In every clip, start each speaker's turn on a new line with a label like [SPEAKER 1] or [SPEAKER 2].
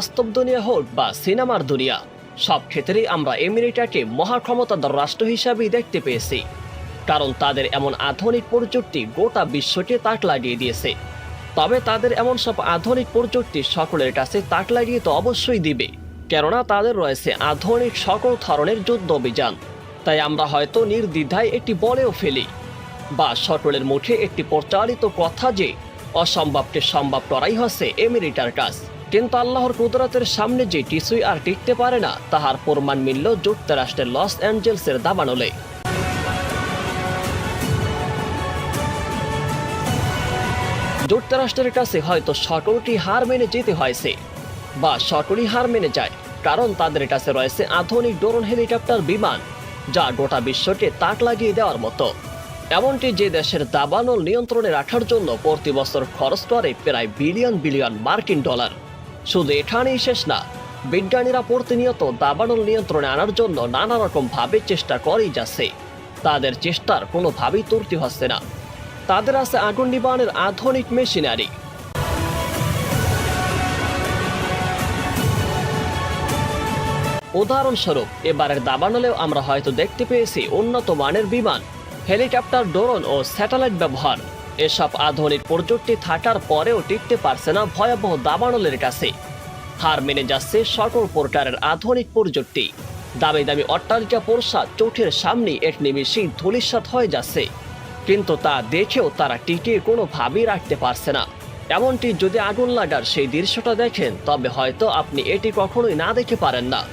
[SPEAKER 1] বাস্তব দুনিয়া হোক বা সিনেমার দুনিয়া, সব ক্ষেত্রেই আমরা আমেরিকাকে মহাক্ষমতাধর রাষ্ট্র হিসাবেই দেখতে পেয়েছি, কারণ তাদের এমন আধুনিক প্রযুক্তি গোটা বিশ্বকে তাক লাগিয়ে দিয়েছে। তবে তাদের এমন সব আধুনিক প্রযুক্তি সকলের কাছে তাক লাগিয়ে তো অবশ্যই দিবে, কেননা তাদের রয়েছে আধুনিক সকল ধরনের যুদ্ধ অভিযান। তাই আমরা হয়তো নির্দ্বিধায় একটি বলেও ফেলি, বা সকলের মুখে একটি প্রচারিত কথা যে, অসম্ভবকে সম্ভব করাই হচ্ছে আমেরিকার কাজ। কিন্তু আল্লাহর কুদরতের সামনে যে কিছুই আর টিকতে পারে না, তাহার প্রমাণ মিলল যুক্তরাষ্ট্রের লস অ্যাঞ্জেলসের দাবানলে। যুক্তরাষ্ট্রের কাছে হয়তো সকলটি হার মেনে যেতে হয়েছে, বা সকলই হার মেনে যায়, কারণ তাদের কাছে রয়েছে আধুনিক ড্রোন হেলিকপ্টার বিমান, যা গোটা বিশ্বকে তাক লাগিয়ে দেওয়ার মতো। এমনকি যে দেশের দাবানল নিয়ন্ত্রণে রাখার জন্য প্রতি বছর খরচ করে প্রায় বিলিয়ন বিলিয়ন মার্কিন ডলার। শুধু এখানেই শেষ না, বিজ্ঞানীরা প্রতিনিয়ত দাবানল নিয়ন্ত্রণে আনার জন্য নানা রকম ভাবে চেষ্টা করেই যাচ্ছে। তাদের চেষ্টার কোনোভাবেই ত্রুটি হচ্ছে না। তাদের আছে আগুন নিবারণের আধুনিক মেশিনারি। উদাহরণস্বরূপ, এবারের দাবানলেও আমরা হয়তো দেখতে পেয়েছি উন্নত মানের বিমান, হেলিকপ্টার, ড্রোন ও স্যাটেলাইট ব্যবহার। এসব আধুনিক প্রযুক্তি থাকার পরেও টিকতে পারছে না ভয়াবহ দাবানলের কাছে। হার মেনে যাচ্ছে সকল প্রকারের আধুনিক প্রযুক্তি। দামি দামি অট্টালিকা প্রসাদ চোখের সামনে এক নিমিষেই ধূলিসাৎ হয়ে যাচ্ছে। কিন্তু তা দেখেও তারা টিকিয়ে কোনোভাবেই রাখতে পারছে না। এমনটি যদি আগুন লাগার সেই দৃশ্যটা দেখেন, তবে হয়তো আপনি এটি কখনোই না দেখে পারেন না।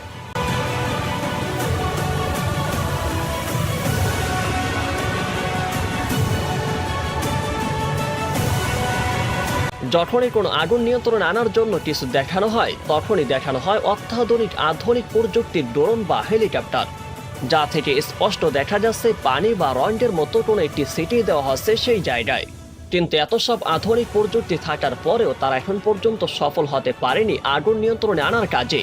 [SPEAKER 1] যখনই কোনো আগুন নিয়ন্ত্রণ আনার জন্য কিছু দেখানো হয়, তখনই দেখানো হয় অত্যাধুনিক আধুনিক প্রযুক্তির ড্রোন বা হেলিকপ্টার। যা থেকে স্পষ্ট দেখা যাচ্ছে পানি বা রন্ডের মতো কোনো একটি সিটি দেওয়া হচ্ছে সেই জায়গায়। কিন্তু এত সব আধুনিক প্রযুক্তি থাকার পরেও তারা এখন পর্যন্ত সফল হতে পারেনি আগুন নিয়ন্ত্রণে আনার কাজে।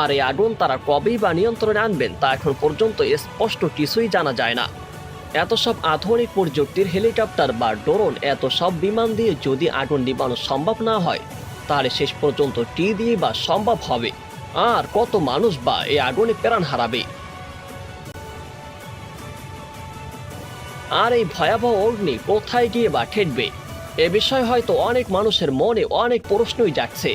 [SPEAKER 1] আর এই আগুন তারা কবেই বা নিয়ন্ত্রণে আনবেন তা এখন পর্যন্ত স্পষ্ট কিছুই জানা যায় না। এত সব আধুনিক প্রযুক্তির হেলিকপ্টার বা ড্রোন, এত সব বিমান দিয়ে যদি আগুন নিবানো সম্ভব না হয়, তাহলে শেষ পর্যন্ত কি দিয়ে বা সম্ভব হবে। আর কত মানুষ বা এই আগুনে প্রাণ হারাবে। আর এই ভয়াবহ অগ্নি কোথায় গিয়ে বা ঠেটবে এ বিষয়ে হয়তো অনেক মানুষের মনে অনেক প্রশ্নই জাগছে।